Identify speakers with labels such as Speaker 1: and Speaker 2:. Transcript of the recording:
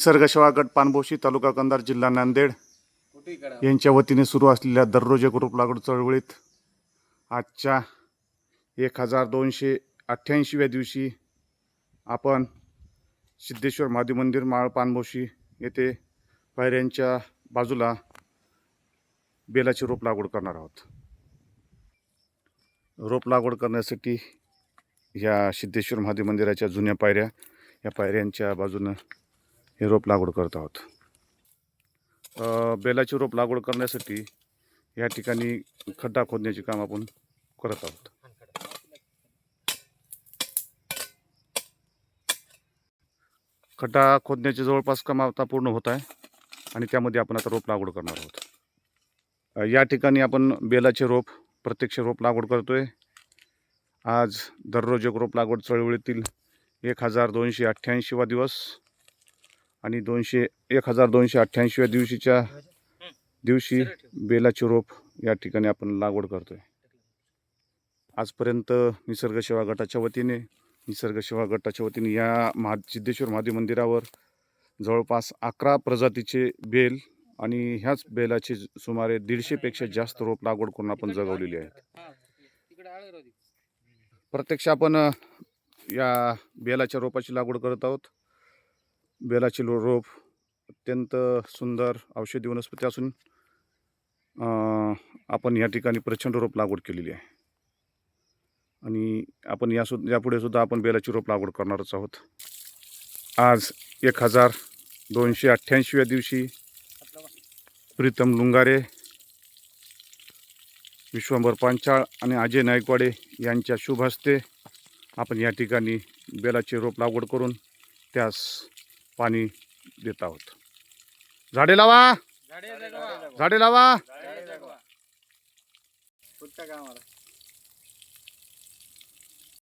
Speaker 1: निसर्गसेवा गट पानभोशी तालुका कंधार जिल्हा नांदेड यांच्या वतीने सुरू असलेल्या दररोज एक रोप लागवड चळवळीत आजच्या एक हजार दोनशे अठ्ठ्याऐंशीव्या दिवशी आपण सिद्धेश्वर महादेव मंदिर माळ पानभोशी येथे पायऱ्यांच्या बाजूला बेलाची रोप लागवड करणार आहोत. रोप लागवड करण्यासाठी ह्या सिद्धेश्वर महादेव मंदिराच्या जुन्या पायऱ्या या पायऱ्यांच्या बाजूनं हे रोप लागवड करत आहोत. बेलाची रोप लागवड करण्यासाठी या ठिकाणी खड्डा खोदण्याचे काम आपण करत आहोत. खड्डा खोदण्याचे जवळपास काम आता पूर्ण होत आहे आणि त्यामध्ये आपण आता रोप लागवड करणार आहोत. या ठिकाणी आपण बेलाचे रोप प्रत्यक्ष रोप लागवड करतोय. आज दररोज एक रोप लागवड चळवळीतील एक हजार दोनशे अठ्ठ्याऐंशीवा दिवस आणि दोनशे एक हजार दोनशे अठ्ठ्याऐंशीव्या दिवशीच्या दिवशी बेलाची रोप या ठिकाणी आपण लागवड करतोय. आजपर्यंत निसर्ग सेवा गटाच्या वतीने निसर्ग सेवा गटाच्या वतीने या महा सिद्धेश्वर महादेव मंदिरावर जवळपास अकरा प्रजातीचे बेल आणि ह्याच बेलाचे सुमारे दीडशेपेक्षा जास्त रोप लागवड करून आपण जगवलेली आहेत. प्रत्यक्ष आपण या बेलाच्या रोपाची लागवड करत आहोत. बेलाची लो रोप अत्यंत सुंदर औषधी वनस्पती असून आपण या ठिकाणी प्रचंड रोप लागवड केलेली आहे. आणि आपण या यापुढे सुद्धा आपण बेलाची रोप लागवड करणारच आहोत. आज एक हजार दोनशे अठ्ठ्याऐंशीव्या दिवशी प्रीतम लुंगारे विश्वंभर पांचाळ आणि अजय नायकवाडे यांच्या शुभ हस्ते आपण या ठिकाणी बेलाचे रोप लागवड करून त्यास पाणी देत आहोत. झाडे लावा. झाडे लावा.